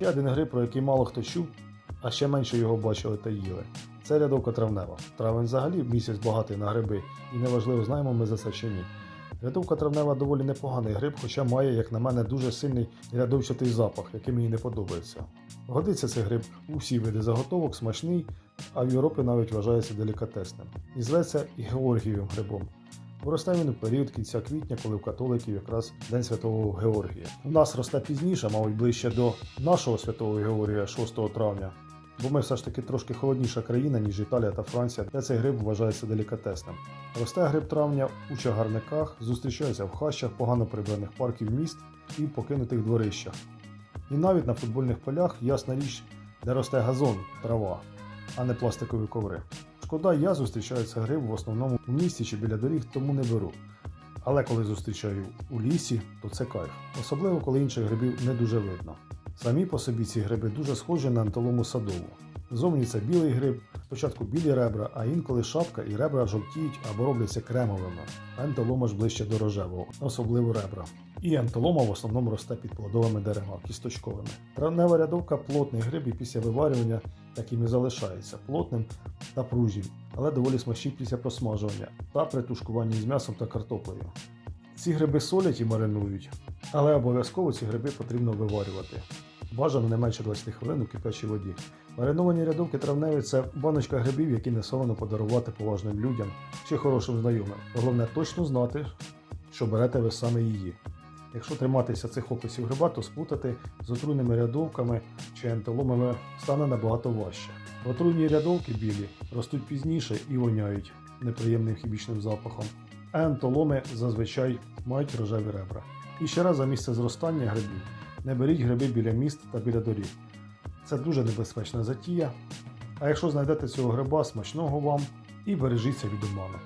Є один гриб, про який мало хто чув, а ще менше його бачили та їли. Це рядовка травнева. Травень взагалі місяць багатий на гриби, і неважливо, знаємо ми за це чи ні. Рядовка травнева доволі непоганий гриб, хоча має, як на мене, дуже сильний рядовчатий запах, який мені не подобається. Годиться цей гриб у всі види заготовок, смачний, а в Європі навіть вважається делікатесним. І зветься і Георгієвим грибом. Росте він у період кінця квітня, коли в католиків якраз День Святого Георгія. У нас росте пізніше, мабуть, ближче до нашого святого Георгія 6 травня. Бо ми все ж таки трошки холодніша країна, ніж Італія та Франція, де цей гриб вважається делікатесним. Росте гриб травня у чагарниках, зустрічається в хащах погано прибраних парків міст і покинутих дворищах. І навіть на футбольних полях ясна річ, де росте газон, трава, а не пластикові коври. Шкода, я зустрічаю цей гриб в основному у місті чи біля доріг, тому не беру. Але коли зустрічаю у лісі, то це кайф. Особливо, коли інших грибів не дуже видно. Самі по собі ці гриби дуже схожі на антилому садову. Зовні це білий гриб, спочатку білі ребра, а інколи шапка і ребра жовтіють або робляться кремовими. Антилома ж ближче до рожевого, особливо ребра. І антилома в основному росте під плодовими деревами, кісточковими. Травнева рядовка плотний гриб і після виварювання таким і залишається плотним та пружнім, але доволі смачні після просмажування та при тушкуванні з м'ясом та картоплею. Ці гриби солять і маринують, але обов'язково ці гриби потрібно виварювати. Бажано не менше 20 хвилин у кипячій воді. Мариновані рядовки травневі це баночка грибів, які не соромно подарувати поважним людям чи хорошим знайомим. Головне точно знати, що берете ви саме її. Якщо триматися цих описів гриба, то сплутати з отруйними рядовками чи ентоломами стане набагато важче. Отруйні рядовки білі ростуть пізніше і воняють неприємним хімічним запахом, а ентоломи зазвичай мають рожеві ребра. І ще раз за місце зростання грибів не беріть гриби біля міст та біля доріг. Це дуже небезпечна затія. А якщо знайдете цього гриба, смачного вам і бережіться від обманок.